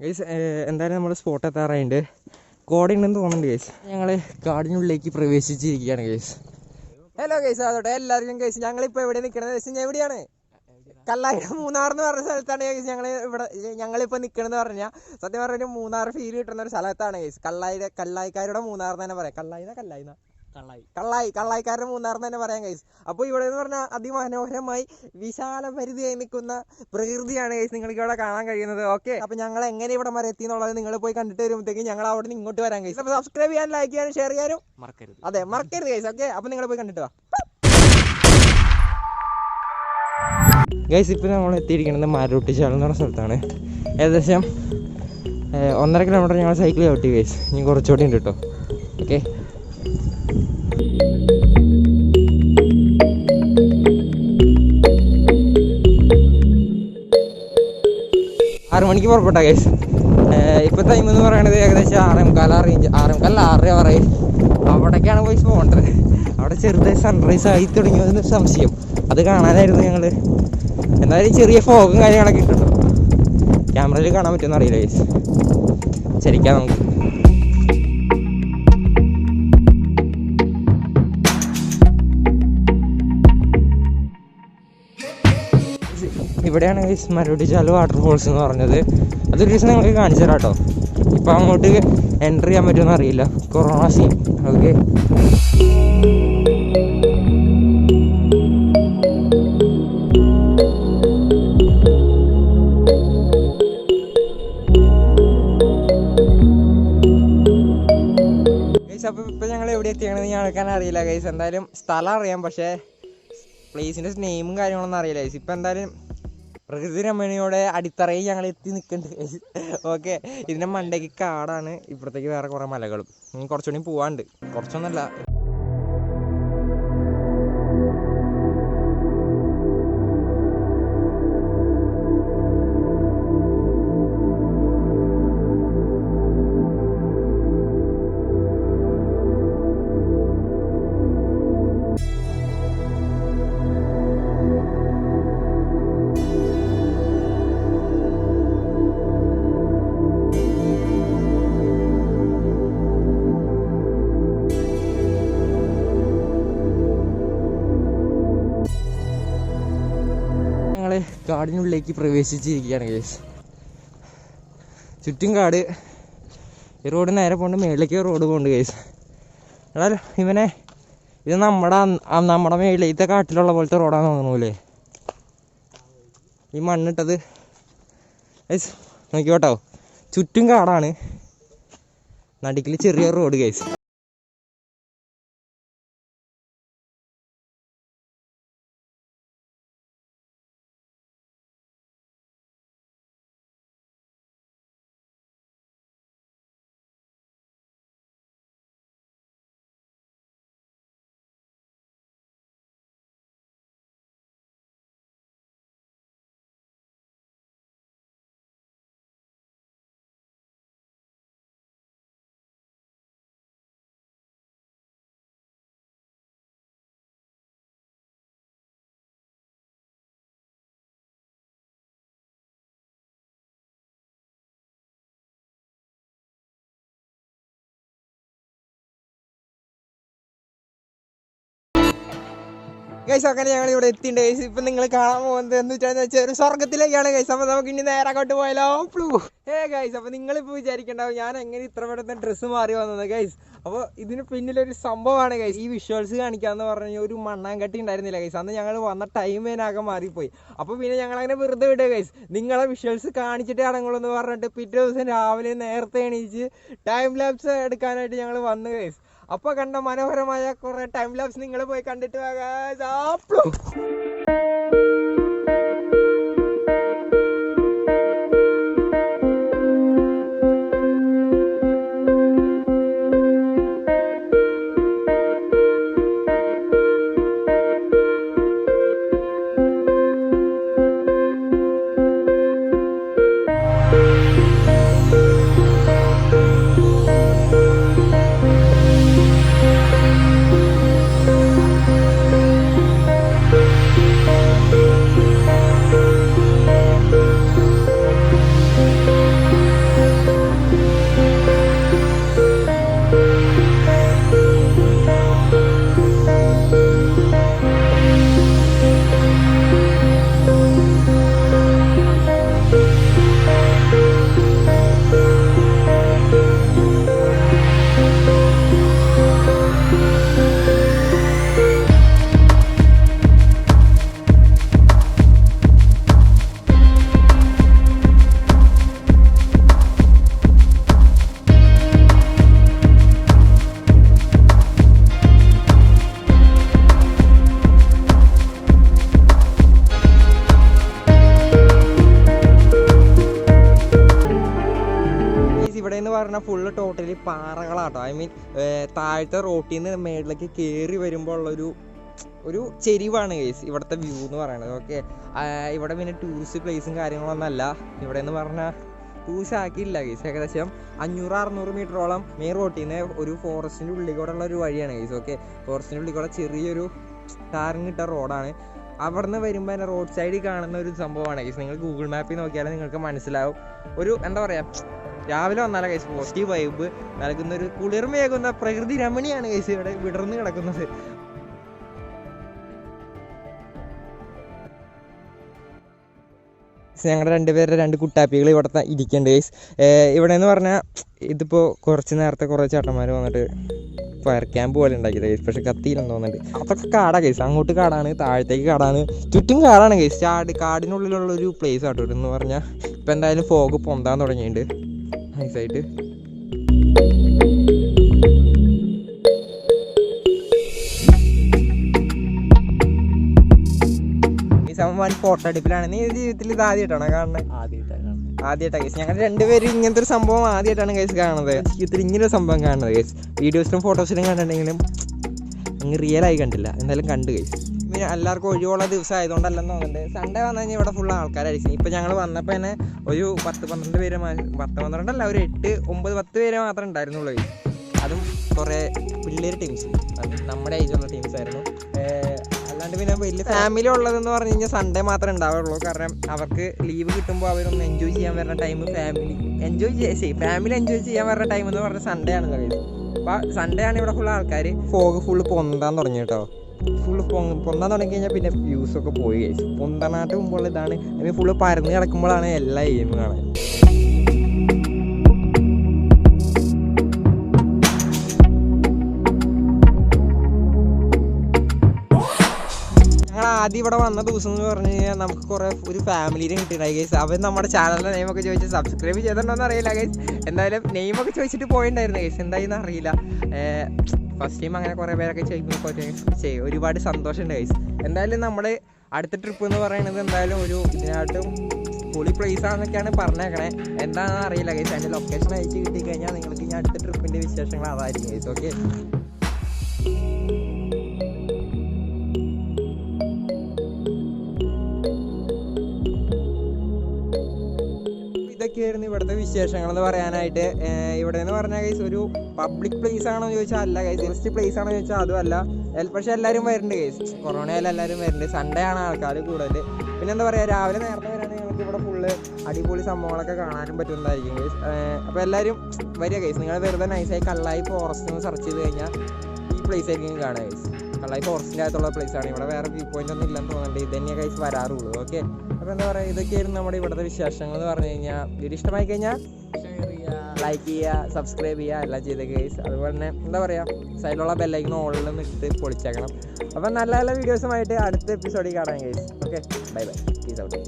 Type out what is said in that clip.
Guys എന്തായാലും നമ്മൾ spot എത്താറായിട്ടുണ്ട് കോടയുണ്ടെന്ന് തോന്നുന്നുണ്ട് ഗൈസ് ഞങ്ങൾ കാടിനുള്ളിലേക്ക് പ്രവേശിച്ചിരിക്കുകയാണ് ഗൈസ് ഹലോ ഗൈസ് അതോട്ടെ എല്ലാവർക്കും ഗൈസ് ഞങ്ങളിപ്പോൾ എവിടെ നിൽക്കണത് ഗൈസ് എവിടെയാണ്? കല്ലായി മൂന്നാർ എന്ന് പറഞ്ഞ സ്ഥലത്താണ് ഗൈസ് ഞങ്ങൾ ഇവിടെ ഞങ്ങളിപ്പോൾ നിൽക്കണമെന്ന് പറഞ്ഞാൽ സത്യം പറഞ്ഞാൽ മൂന്നാർ ഫീൽ കിട്ടുന്ന ഒരു സ്ഥലത്താണ് ഗൈസ് കല്ലായി കല്ലായിക്കാരുടെ മൂന്നാർ എന്ന് തന്നെ പറയാം. കല്ലായിന്ന കല്ലായിന്ന. കള്ളായി. കള്ളായി. കള്ളായിക്കാരുടെ മൂന്നാർ തന്നെ പറയാം കൈസ് അപ്പോൾ ഇവിടെ എന്ന് പറഞ്ഞാൽ അതിമനോഹരമായി വിശാല പരിധിയായി നിൽക്കുന്ന പ്രകൃതിയാണ് കൈസ് നിങ്ങൾക്ക് ഇവിടെ കാണാൻ കഴിയുന്നത്. ഓക്കെ അപ്പോൾ ഞങ്ങൾ എങ്ങനെ ഇവിടെ വരെ എത്തി എന്നുള്ളത് നിങ്ങൾ പോയി കണ്ടിട്ട് വരുമ്പോഴത്തേക്കും ഞങ്ങൾ അവിടെ നിന്ന് ഇങ്ങോട്ട് വരാൻ കൈസ് അപ്പോൾ സബ്സ്ക്രൈബ് ചെയ്യാൻ ലൈക്ക് ചെയ്യാനും ഷെയർ ചെയ്യാനും മറക്കരുത്. അതെ മറക്കരുത് കൈസ് ഓക്കെ അപ്പോൾ നിങ്ങൾ പോയി കണ്ടിട്ട് വാ. ഗൈസ് ഇപ്പോൾ നമ്മൾ എത്തിയിരിക്കുന്നത് മാരൂട്ടിച്ചാൽ എന്ന് പറഞ്ഞ സ്ഥലത്താണ്. ഏകദേശം ഒന്നര കിലോമീറ്റർ ഞങ്ങൾ സൈക്കിൾ ചവിട്ടി ഗൈസ് ഇനി കുറച്ചുകൂടി ഉണ്ട് കേട്ടോ ഓക്കെ ആറ് മണിക്ക് പുറപ്പെട്ട കേസ് ഇപ്പോൾ ടൈം എന്ന് പറയുന്നത് ഏകദേശം ആറേ മുക്കാൽ റേഞ്ച് ആറേ മുക്കാൽ ആറര പറയും അവിടേക്കാണ് പോയി പോകേണ്ടത് അവിടെ ചെറുതായി സൺറൈസ് ആയി തുടങ്ങിയതെന്ന് സംശയം. അത് കാണാനായിരുന്നു ഞങ്ങൾ എന്തായാലും ചെറിയ ഫോഗും കാര്യങ്ങളൊക്കെ ഇട്ടുണ്ടോ ക്യാമറയിൽ കാണാൻ പറ്റുമെന്ന് അറിയില്ല ഗൈസ് ശരിക്കാം നമുക്ക്. ഇവിടെയാണ് ഗൈസ് മരടിച്ചാൽ വാട്ടർഫോൾസ് എന്ന് പറഞ്ഞത്. അതൊരു ദിവസം നിങ്ങൾക്ക് കാണിച്ചു തരാം കേട്ടോ ഇപ്പം അങ്ങോട്ട് എന്റർ ചെയ്യാൻ പറ്റുമെന്ന് അറിയില്ല കൊറോണ സീൻ ഓക്കെ അപ്പോൾ ഇപ്പം ഞങ്ങൾ എവിടെ അറിയില്ല ഗൈസ് എന്തായാലും സ്ഥലം അറിയാം പക്ഷേ പ്ലേസിന്റെ നെയിമും കാര്യങ്ങളൊന്നും അറിയില്ല ഗൈസ് ഇപ്പം എന്തായാലും പ്രകൃതി രമണിയുടെ അടിത്തറയിൽ ഞങ്ങൾ എത്തി നിൽക്കുന്നുണ്ട്. ഓക്കെ ഇതിന്റെ മണ്ടയ്ക്ക് കാടാണ്. ഇപ്പുറത്തേക്ക് വേറെ കുറേ മലകളും. കുറച്ചുകൂടി പോവാണ്ട് കുറച്ചൊന്നുമല്ല. കാടിനുള്ളിലേക്ക് പ്രവേശിച്ചിരിക്കുകയാണ് ഗൈസ് ചുറ്റും കാട്. ഈ റോഡ് നേരെ പോകേണ്ട മേളിലേക്ക് റോഡ് പോകുന്നുണ്ട് ഗൈസ് എന്നാൽ ഇവനെ ഇത് നമ്മുടെ നമ്മുടെ മേളിലത്തെ കാട്ടിലുള്ള പോലത്തെ റോഡാന്ന് തോന്നുന്നുല്ലേ ഈ മണ്ണിട്ടത്. ഗൈസ് നോക്കിക്കോട്ടോ. ചുറ്റും കാടാണ്. നടുക്കിൽ ചെറിയ റോഡ് ഗൈസ് ഗൈസ് അങ്ങനെ ഞങ്ങൾ ഇവിടെ എത്തിയിട്ടുണ്ട്. ഗൈസ് ഇപ്പൊ നിങ്ങൾ കാണാൻ പോകുന്നത് എന്ന് വെച്ചാൽ ഒരു സ്വർഗത്തിലേക്കാണ് ഗൈസ് അപ്പൊ നമുക്ക് ഇനി നേരെ അങ്ങോട്ട് പോയാലോ? പ്ലൂ ഏ ഗൈസ് അപ്പൊ നിങ്ങളിപ്പോ വിചാരിക്കണ്ടാവും ഞാൻ എങ്ങനെ ഇത്ര പെട്ടെന്ന് ഡ്രസ്സ് മാറി വന്നത്? ഗൈസ് അപ്പോൾ ഇതിന് പിന്നിലൊരു സംഭവമാണ് ഗൈസ് ഈ വിഷ്വൽസ് കാണിക്കാന്ന് പറഞ്ഞ ഒരു മണ്ണാങ്കട്ടി ഉണ്ടായിരുന്നില്ല ഗൈസ് അന്ന് ഞങ്ങൾ വന്ന ടൈം ടൈമിനാകെ മാറിപ്പോയി. അപ്പോൾ പിന്നെ ഞങ്ങൾ അങ്ങനെ വെറുതെ വിടുക ഗൈസ് നിങ്ങളെ വിഷ്വൽസ് കാണിച്ചിട്ട് അടങ്ങുള്ളൂ എന്ന് പറഞ്ഞിട്ട് പിറ്റേ ദിവസം രാവിലെ നേരത്തെ എണീച്ച് ടൈം ലാപ്സ് എടുക്കാനായിട്ട് ഞങ്ങൾ വന്നു ഗൈസ് അപ്പൊ കണ്ട മനോഹരമായ കുറെ ടൈം ലാബ്സ് നിങ്ങൾ പോയി കണ്ടിട്ട് വാ പറഞ്ഞാൽ ഫുള്ള് ടോട്ടലി പാറകളാട്ടോ. ഐ മീൻ താഴത്തെ റോട്ടിൽ നിന്ന് മേളിലേക്ക് കയറി വരുമ്പോൾ ഉള്ളൊരു ഒരു ചെരിവാണ് കേസ് ഇവിടുത്തെ വ്യൂ എന്ന് പറയുന്നത് ഓക്കെ ഇവിടെ പിന്നെ ടൂറിസ്റ്റ് പ്ലേസും കാര്യങ്ങളൊന്നുമല്ല. ഇവിടെ എന്ന് പറഞ്ഞാൽ ടൂറിസ്റ്റ് ആക്കിയില്ല കേസ് ഏകദേശം അഞ്ഞൂറ് അറുന്നൂറ് മീറ്ററോളം മെയിൻ റോട്ടിൽ നിന്ന് ഒരു ഫോറസ്റ്റിന്റെ ഉള്ളിൽ കൂടെ ഉള്ള ഒരു വഴിയാണ് കേസ് ഓക്കെ ഫോറസ്റ്റിന്റെ ഉള്ളിൽ കൂടെ ചെറിയൊരു ടാറിങ്ങിട്ട റോഡാണ് അവിടെ നിന്ന് വരുമ്പോൾ തന്നെ റോഡ് സൈഡിൽ കാണുന്ന ഒരു സംഭവമാണ് കേസ് നിങ്ങൾ ഗൂഗിൾ മാപ്പിൽ നോക്കിയാൽ നിങ്ങൾക്ക് മനസ്സിലാവും. ഒരു എന്താ പറയുക രാവിലെ വന്നാലേ കൈസ് പോസിറ്റീവ് വൈബ് നൽകുന്ന ഒരു കുളിർമയേകുന്ന പ്രകൃതി രമണിയാണ് കൈസ് ഇവിടെ വിടർന്ന് കിടക്കുന്നത്. ഞങ്ങളുടെ രണ്ടുപേരുടെ രണ്ട് കുട്ടാപ്പികൾ ഇവിടെ ഇരിക്കുന്നുണ്ട് ഗൈസ് ഇവിടെ എന്ന് പറഞ്ഞാൽ ഇതിപ്പോൾ കുറച്ച് നേരത്തെ കുറേ ചേട്ടന്മാർ വന്നിട്ട് ഫയർ ക്യാമ്പ് പോലെ ഉണ്ടാക്കിയത് ഗൈസ് പക്ഷെ കത്തിയില്ലെന്ന് തോന്നുന്നുണ്ട്. അതൊക്കെ കാടാ ഗൈസ് അങ്ങോട്ട് കാടാണ് താഴത്തേക്ക് കാടാണ്. ചുറ്റും കാടാണ് ഗൈസ് ചാട് കാടിനുള്ളിലുള്ള ഒരു പ്ലേസ് ആട്ടോ എന്ന് പറഞ്ഞാൽ ഇപ്പം എന്തായാലും ഫോഗ് പൊന്താൻ തുടങ്ങിയിട്ടുണ്ട്. നൈസായിട്ട് വൻ ഫോട്ടോ എടുപ്പിലാണ്. നീ ജീവിതത്തിൽ ഇത് ആദ്യമായിട്ടാണോ കാണുന്നത് ആദ്യമായിട്ടാണ് കേസ് ഞങ്ങൾ രണ്ടുപേരും ഇങ്ങനത്തെ ഒരു സംഭവം ആദ്യമായിട്ടാണ് കേസ് കാണുന്നത്. ജീവിതത്തിൽ ഇങ്ങനെ ഒരു സംഭവം കാണുന്നത് കേസ് വീഡിയോസിലും ഫോട്ടോസിലും കണ്ടിട്ടുണ്ടെങ്കിലും അങ്ങ് റിയൽ ആയി കണ്ടില്ല. എന്തായാലും കണ്ടു കേസ് പിന്നെ എല്ലാവർക്കും ഒഴിവുള്ള ദിവസം തോന്നുന്നുണ്ട്. സൺഡേ വന്നു കഴിഞ്ഞാൽ ഇവിടെ ഫുൾ ആൾക്കാരായിരിക്കും. ഇപ്പം ഞങ്ങൾ വന്നപ്പോൾ തന്നെ ഒരു പത്ത് പന്ത്രണ്ട് പേര് പത്ത് പന്ത്രണ്ടല്ല ഒരു എട്ട് ഒമ്പത് പത്ത് പേര് മാത്രമേ ഉണ്ടായിരുന്നുള്ളൂ. അതും കുറേ പിള്ളേർ ടീംസ് നമ്മുടെ ഏജുള്ള ടീംസ് ആയിരുന്നു. അല്ലാണ്ട് പിന്നെ വലിയ ഫാമിലി ഉള്ളതെന്ന് പറഞ്ഞു കഴിഞ്ഞാൽ സൺഡേ മാത്രമേ ഉണ്ടാവുള്ളൂ. കാരണം അവർക്ക് ലീവ് കിട്ടുമ്പോൾ അവരൊന്ന് എൻജോയ് ചെയ്യാൻ വരുന്ന ടൈം ഫാമിലി എൻജോയ് ചെയ്യാൻ ഫാമിലി എൻജോയ് ചെയ്യാൻ വരുന്ന ടൈം എന്ന് പറഞ്ഞാൽ സൺഡേ ആണ് കഴിയുന്നത് അപ്പോൾ സൺഡേ ആണ് ഇവിടെ ഫുൾ ആൾക്കാർ ഫോഗ് ഫുള്ള് പൊന്താൻ തുടങ്ങി കേട്ടോ ഫുള്ള് പൊന്താൻ തുടങ്ങി കഴിഞ്ഞാൽ പിന്നെ വ്യൂസ് ഒക്കെ പോയി കഴിച്ചു പൊന്തനാട്ട് മുമ്പുള്ള ഇതാണ്. അതിന് ഫുള്ള് പരന്ന് കിടക്കുമ്പോഴാണ് എല്ലാ എയിം കാണാൻ. ആദ്യം ഇവിടെ വന്ന ദിവസം എന്ന് പറഞ്ഞു കഴിഞ്ഞാൽ നമുക്ക് കുറെ ഒരു ഫാമിലിനെ കിട്ടിയിട്ടായി ഗൈസ് അവർ നമ്മുടെ ചാനലിലെ നെയിമൊക്കെ ചോദിച്ച് സബ്സ്ക്രൈബ് ചെയ്തിട്ടുണ്ടോ അറിയില്ല ഗൈസ് എന്തായാലും നെയിമൊക്കെ ചോദിച്ചിട്ട് പോയിണ്ടായിരുന്നു ഗൈസ് എന്തായെന്ന് അറിയില്ല ഫസ്റ്റ് ടൈം അങ്ങനെ കുറേ പേരൊക്കെ ചെയ്യുമ്പോൾ ചെയ്യും. ഒരുപാട് സന്തോഷമുണ്ട് ഗൈസ് എന്തായാലും നമ്മുടെ അടുത്ത ട്രിപ്പ് എന്ന് പറയുന്നത് എന്തായാലും ഒരു ഇതിനായിട്ടും പൊളി പ്ലേസ് ആണെന്നൊക്കെയാണ് പറഞ്ഞേക്കണേ. എന്താണെന്ന് അറിയില്ല ഗൈസ് അതിന്റെ ലൊക്കേഷൻ അയച്ച് കിട്ടിക്കഴിഞ്ഞാൽ നിങ്ങൾക്ക് ഇനി അടുത്ത ട്രിപ്പിന്റെ വിശേഷങ്ങൾ അതായിരിക്കും ഗൈസ് ഓക്കെ ഇതൊക്കെയായിരുന്നു ഇവിടുത്തെ വിശേഷങ്ങൾ എന്ന് പറയാനായിട്ട്? ഇവിടെ എന്ന് പറഞ്ഞാൽ കൈസ് ഒരു പബ്ലിക് പ്ലേസ് ആണോ എന്ന് ചോദിച്ചാൽ അല്ല കൈസ് ടൂറിസ്റ്റ് പ്ലേസ് ആണോ എന്ന് ചോദിച്ചാൽ അതുമല്ല പക്ഷെ എല്ലാവരും വരുന്നുണ്ട് കൈസ് കൊറോണയിൽ എല്ലാവരും വരുന്നുണ്ട്. സൺഡേ ആണ് ആൾക്കാർ കൂടുതൽ പിന്നെ എന്താ പറയുക രാവിലെ നേരത്തെ വരാണെങ്കിൽ നമുക്ക് ഇവിടെ ഫുള്ള് അടിപൊളി സംഭവങ്ങളൊക്കെ കാണാനും പറ്റുന്നതായിരിക്കും കൈസ് അപ്പോൾ എല്ലാവരും വരിക കൈസ് നിങ്ങൾ വെറുതെ നൈസായി കള്ളായി ഫോറസ്റ്റ് എന്ന് സെർച്ച് ചെയ്ത് കഴിഞ്ഞാൽ ഈ പ്ലേസ് ആയിരിക്കും കാണുക കൈസ് കള്ളായി ഫോറസ്റ്റിന്റെ അകത്തുള്ള ആണ്. ഇവിടെ വേറെ വ്യൂ പോയിന്റ് ഒന്നും ഇല്ലെന്ന് തോന്നുന്നുണ്ട്. ഇത് തന്നെയാണ് കൈസ് വരാറുള്ളൂ. ഓക്കെ അപ്പോൾ എന്താ പറയുക ഇതൊക്കെയായിരുന്നു നമ്മുടെ ഇവിടുത്തെ വിശേഷങ്ങൾ എന്ന് പറഞ്ഞു കഴിഞ്ഞാൽ വീഡിയോ ഇഷ്ടമായി കഴിഞ്ഞാൽ ലൈക്ക് ചെയ്യുക സബ്സ്ക്രൈബ് ചെയ്യുക എല്ലാം ചെയ്ത ഗൈസ് അതുപോലെ തന്നെ എന്താ പറയുക സൈഡിലുള്ള ബെല്ലൈക്കിന് ഓളിൽ ഇട്ട് പൊളിച്ചേക്കണം. അപ്പം നല്ല നല്ല വീഡിയോസുമായിട്ട് അടുത്ത എപ്പിസോഡിൽ കാണാം guys okay bye bye please out